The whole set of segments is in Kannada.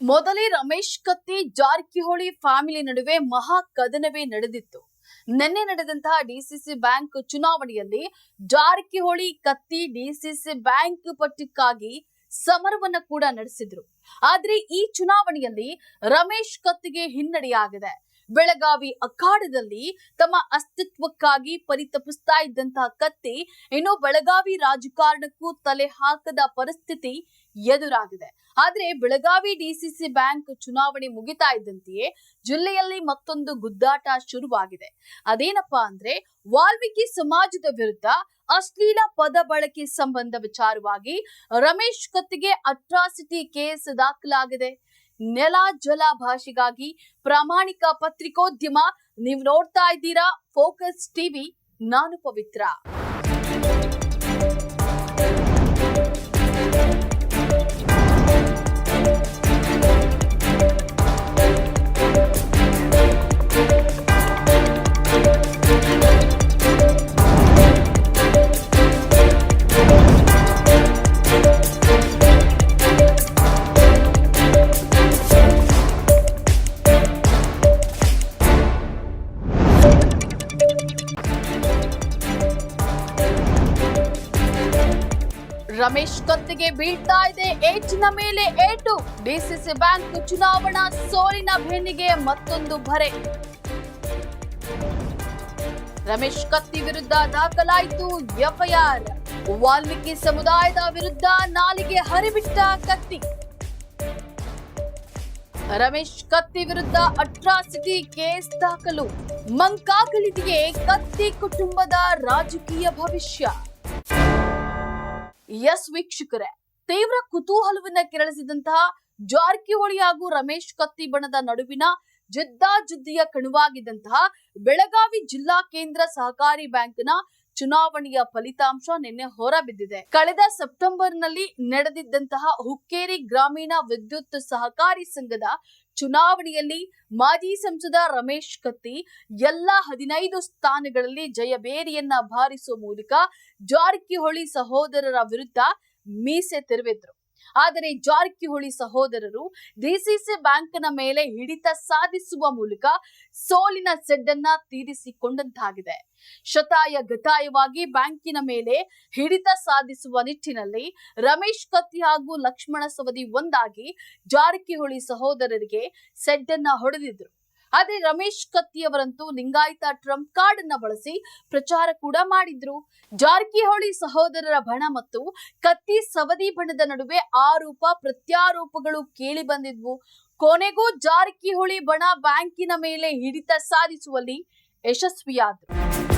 ಮೊದಲೇ ರಮೇಶ್ ಕತ್ತಿ ಜಾರಕಿಹೊಳಿ ಫ್ಯಾಮಿಲಿ ನಡುವೆ ಮಹಾ ಕದನವೇ ನಡೆದಿತ್ತು. ನಿನ್ನೆ ನಡೆದಂತಹ ಡಿಸಿಸಿ ಬ್ಯಾಂಕ್ ಚುನಾವಣೆಯಲ್ಲಿ ಜಾರಕಿಹೊಳಿ ಕತ್ತಿ ಡಿಸಿಸಿ ಬ್ಯಾಂಕ್ ಪಟ್ಟಕ್ಕಾಗಿ ಸಮರವನ್ನ ಕೂಡ ನಡೆಸಿದ್ರು. ಆದ್ರೆ ಈ ಚುನಾವಣೆಯಲ್ಲಿ ರಮೇಶ್ ಕತ್ತಿಗೆ ಹಿನ್ನಡೆಯಾಗಿದೆ. ಬೆಳಗಾವಿ ಅಖಾಡದಲ್ಲಿ ತಮ್ಮ ಅಸ್ತಿತ್ವಕ್ಕಾಗಿ ಪರಿತಪಿಸ್ತಾ ಇದ್ದಂತಹ ಕತ್ತಿ ಇನ್ನು ಬೆಳಗಾವಿ ರಾಜಕಾರಣಕ್ಕೂ ತಲೆ ಹಾಕದ ಪರಿಸ್ಥಿತಿ ಎದುರಾಗಿದೆ. ಆದ್ರೆ ಬೆಳಗಾವಿ ಡಿಸಿಸಿ ಬ್ಯಾಂಕ್ ಚುನಾವಣೆ ಮುಗಿತಾ ಇದ್ದಂತೆಯೇ ಜಿಲ್ಲೆಯಲ್ಲಿ ಮತ್ತೊಂದು ಗುದ್ದಾಟ ಶುರುವಾಗಿದೆ. ಅದೇನಪ್ಪಾ ಅಂದ್ರೆ ವಾಲ್ಮೀಕಿ ಸಮಾಜದ ವಿರುದ್ಧ ಅಶ್ಲೀಲ ಪದ ಬಳಕೆ ಸಂಬಂಧ ವಿಚಾರವಾಗಿ ರಮೇಶ್ ಕತ್ತಿಗೆ ಅಟ್ರಾಸಿಟಿ ಕೇಸ್ ದಾಖಲಾಗಿದೆ. ನೆಲ ಜಲ ಭಾಷೆಗಾಗಿ ಪ್ರಾಮಾಣಿಕ ಪತ್ರಿಕೋದ್ಯಮ ನೀವು ನೋಡ್ತಾ ಇದ್ದೀರಾ ಫೋಕಸ್ ಟಿವಿ ನಾನು ಪವಿತ್ರ. ರಮೇಶ್ ಕತ್ತಿಗೆ ಬೀಳ್ತಾ ಇದೆ. ಏಟಿನ ಮೇಲೆ ಏಟು. ಡಿಸಿಸಿ ಬ್ಯಾಂಕ್ ಚುನಾವಣಾ ಸೋಲಿನ ಬೆನ್ನಿಗೆ ಮತ್ತೊಂದು ಭರೆ. ರಮೇಶ್ ಕತ್ತಿ ವಿರುದ್ಧ ದಾಖಲಾಯಿತು ಎಫ್ಐಆರ್. ವಾಲ್ಮೀಕಿ ಸಮುದಾಯದ ವಿರುದ್ಧ ನಾಲಿಗೆ ಹರಿಬಿಟ್ಟ ಕತ್ತಿ. ರಮೇಶ್ ಕತ್ತಿ ವಿರುದ್ಧ ಅಟ್ರಾಸಿಟಿ ಕೇಸ್ ದಾಖಲು. ಮಂಕಾಗಲಿದೆಯೇ ಕತ್ತಿ ಕುಟುಂಬದ ರಾಜಕೀಯ ಭವಿಷ್ಯ. ಎಸ್ ವೀಕ್ಷಕರೇ, ತೀವ್ರ ಕುತೂಹಲವನ್ನ ಕೆರಳಿಸಿದಂತಹ ಜಾರಕಿಹೊಳಿ ಹಾಗೂ ರಮೇಶ್ ಕತ್ತಿ ಬಣದ ನಡುವಿನ ಜಿದ್ದಾಜಿದ್ದಿಯ ಕಣುವಾಗಿದ್ದಂತಹ ಬೆಳಗಾವಿ ಜಿಲ್ಲಾ ಕೇಂದ್ರ ಸಹಕಾರಿ ಬ್ಯಾಂಕ್ನ ಚುನಾವಣೆಯ ಫಲಿತಾಂಶ ನಿನ್ನೆ ಹೊರಬಿದ್ದಿದೆ. ಕಳೆದ ಸೆಪ್ಟೆಂಬರ್ನಲ್ಲಿ ನಡೆದಿದ್ದಂತಹ ಹುಕ್ಕೇರಿ ಗ್ರಾಮೀಣ ವಿದ್ಯುತ್ ಸಹಕಾರಿ ಸಂಘದ ಚುನಾವಣೆಯಲ್ಲಿ ಮಾಜಿ ಸಂಸದ ರಮೇಶ್ ಕತ್ತಿ ಎಲ್ಲ ಹದಿನೈದು ಸ್ಥಾನಗಳಲ್ಲಿ ಜಯಬೇರಿಯನ್ನ ಬಾರಿಸುವ ಮೂಲಕ ಜಾರಕಿಹೊಳಿ ಸಹೋದರರ ವಿರುದ್ಧ ಮೀಸೆ ತಿರುವಿದ್ರು ಆದರೆ ಜಾರಕಿಹೊಳಿ ಸಹೋದರರು ಡಿಸಿಸಿ ಬ್ಯಾಂಕ್ನ ಮೇಲೆ ಹಿಡಿತ ಸಾಧಿಸುವ ಮೂಲಕ ಸೋಲಿನ ಸೆಡ್ಡನ್ನ ತೀರಿಸಿಕೊಂಡಂತಾಗಿದೆ. ಶತಾಯ ಗತಾಯವಾಗಿ ಬ್ಯಾಂಕಿನ ಮೇಲೆ ಹಿಡಿತ ಸಾಧಿಸುವ ನಿಟ್ಟಿನಲ್ಲಿ ರಮೇಶ್ ಕತ್ತಿ ಹಾಗೂ ಲಕ್ಷ್ಮಣ ಸವದಿ ಒಂದಾಗಿ ಜಾರಕಿಹೊಳಿ ಸಹೋದರರಿಗೆ ಸೆಡ್ಡನ್ನ ಹೊಡೆದಿದ್ರು. ಆದ್ರೆ ರಮೇಶ್ ಕತ್ತಿಯವರಂತೂ ಲಿಂಗಾಯತ ಟ್ರಂಪ್ ಕಾರ್ಡ್ ಅನ್ನ ಬಳಸಿ ಪ್ರಚಾರ ಕೂಡ ಮಾಡಿದ್ರು. ಜಾರಕಿಹೊಳಿ ಸಹೋದರರ ಬಣ ಮತ್ತು ಕತ್ತಿ ಸವದಿ ಬಣದ ನಡುವೆ ಆರೋಪ, ಪ್ರತ್ಯಾರೋಪಗಳು ಕೇಳಿ ಬಂದಿದ್ವು. ಕೊನೆಗೂ ಜಾರಕಿಹೊಳಿ ಬಣ ಬ್ಯಾಂಕಿನ ಮೇಲೆ ಹಿಡಿತ ಸಾಧಿಸುವಲ್ಲಿ ಯಶಸ್ವಿಯಾದ್ರು.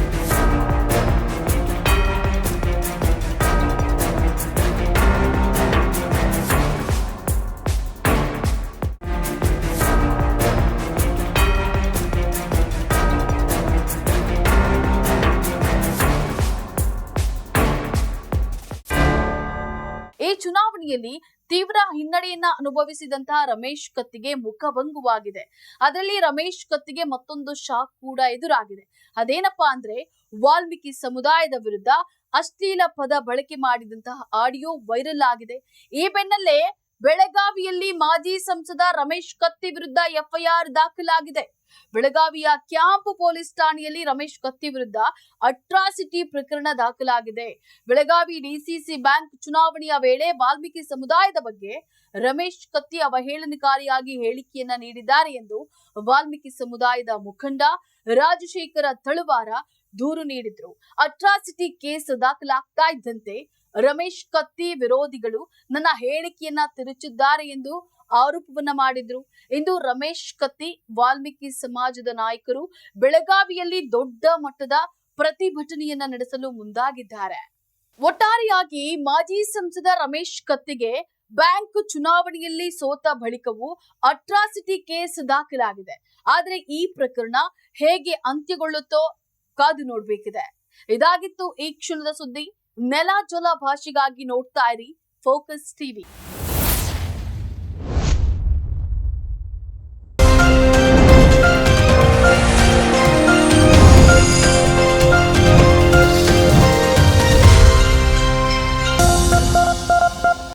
ಚುನಾವಣೆಯಲ್ಲಿ ತೀವ್ರ ಹಿನ್ನಡೆಯನ್ನ ಅನುಭವಿಸಿದಂತಹ ರಮೇಶ್ ಕತ್ತಿಗೆ ಮುಖಭಂಗುವಾಗಿದೆ ಅದರಲ್ಲಿ ರಮೇಶ್ ಕತ್ತಿಗೆ ಮತ್ತೊಂದು ಶಾಕ್ ಕೂಡ ಎದುರಾಗಿದೆ. ಅದೇನಪ್ಪಾ ಅಂದ್ರೆ ವಾಲ್ಮೀಕಿ ಸಮುದಾಯದ ವಿರುದ್ಧ ಅಶ್ಲೀಲ ಪದ ಬಳಕೆ ಮಾಡಿದಂತಹ ಆಡಿಯೋ ವೈರಲ್ ಆಗಿದೆ. ಈ ಬೆನ್ನಲ್ಲೇ ಬೆಳಗಾವಿಯಲ್ಲಿ ಮಾಜಿ ಸಂಸದ ರಮೇಶ್ ಕತ್ತಿ ವಿರುದ್ಧ ಎಫ್ಐಆರ್ ದಾಖಲಾಗಿದೆ. ಬೆಳಗಾವಿಯ ಕ್ಯಾಂಪ್ ಪೊಲೀಸ್ ಠಾಣೆಯಲ್ಲಿ ರಮೇಶ್ ಕತ್ತಿ ವಿರುದ್ಧ ಅಟ್ರಾಸಿಟಿ ಪ್ರಕರಣ ದಾಖಲಾಗಿದೆ. ಬೆಳಗಾವಿ ಡಿಸಿಸಿ ಬ್ಯಾಂಕ್ ಚುನಾವಣೆಯ ವೇಳೆ ವಾಲ್ಮೀಕಿ ಸಮುದಾಯದ ಬಗ್ಗೆ ರಮೇಶ್ ಕತ್ತಿ ಅವಹೇಳನಕಾರಿಯಾಗಿ ಹೇಳಿಕೆಯನ್ನ ನೀಡಿದ್ದಾರೆ ಎಂದು ವಾಲ್ಮೀಕಿ ಸಮುದಾಯದ ಮುಖಂಡ ರಾಜಶೇಖರ ತಳುವಾರ ದೂರು ನೀಡಿದ್ರು. ಅಟ್ರಾಸಿಟಿ ಕೇಸ್ ದಾಖಲಾಗ್ತಾ ಇದ್ದಂತೆ ರಮೇಶ್ ಕತ್ತಿ ವಿರೋಧಿಗಳು ನನ್ನ ಹೇಳಿಕೆಯನ್ನ ತಿರುಚಿದ್ದಾರೆ ಎಂದು ಆರೋಪವನ್ನ ಮಾಡಿದ್ರು. ಇಂದು ರಮೇಶ್ ಕತ್ತಿ ವಾಲ್ಮೀಕಿ ಸಮಾಜದ ನಾಯಕರು ಬೆಳಗಾವಿಯಲ್ಲಿ ದೊಡ್ಡ ಮಟ್ಟದ ಪ್ರತಿಭಟನೆಯನ್ನ ನಡೆಸಲು ಮುಂದಾಗಿದ್ದಾರೆ. ಒಟ್ಟಾರೆಯಾಗಿ ಮಾಜಿ ಸಂಸದ ರಮೇಶ್ ಕತ್ತಿಗೆ ಬ್ಯಾಂಕ್ ಚುನಾವಣೆಯಲ್ಲಿ ಸೋತ ಬಳಿಕವೂ ಅಟ್ರಾಸಿಟಿ ಕೇಸ್ ದಾಖಲಾಗಿದೆ. ಆದ್ರೆ ಈ ಪ್ರಕರಣ ಹೇಗೆ ಅಂತ್ಯಗೊಳ್ಳುತ್ತೋ ಕಾದು ನೋಡ್ಬೇಕಿದೆ. ಇದಾಗಿತ್ತು ಈ ಕ್ಷಣದ ಸುದ್ದಿ. ನೆಲ ಜಲ ಭಾಷೆಗಾಗಿ ನೋಡ್ತಾ ಇರಿ. Focus TV.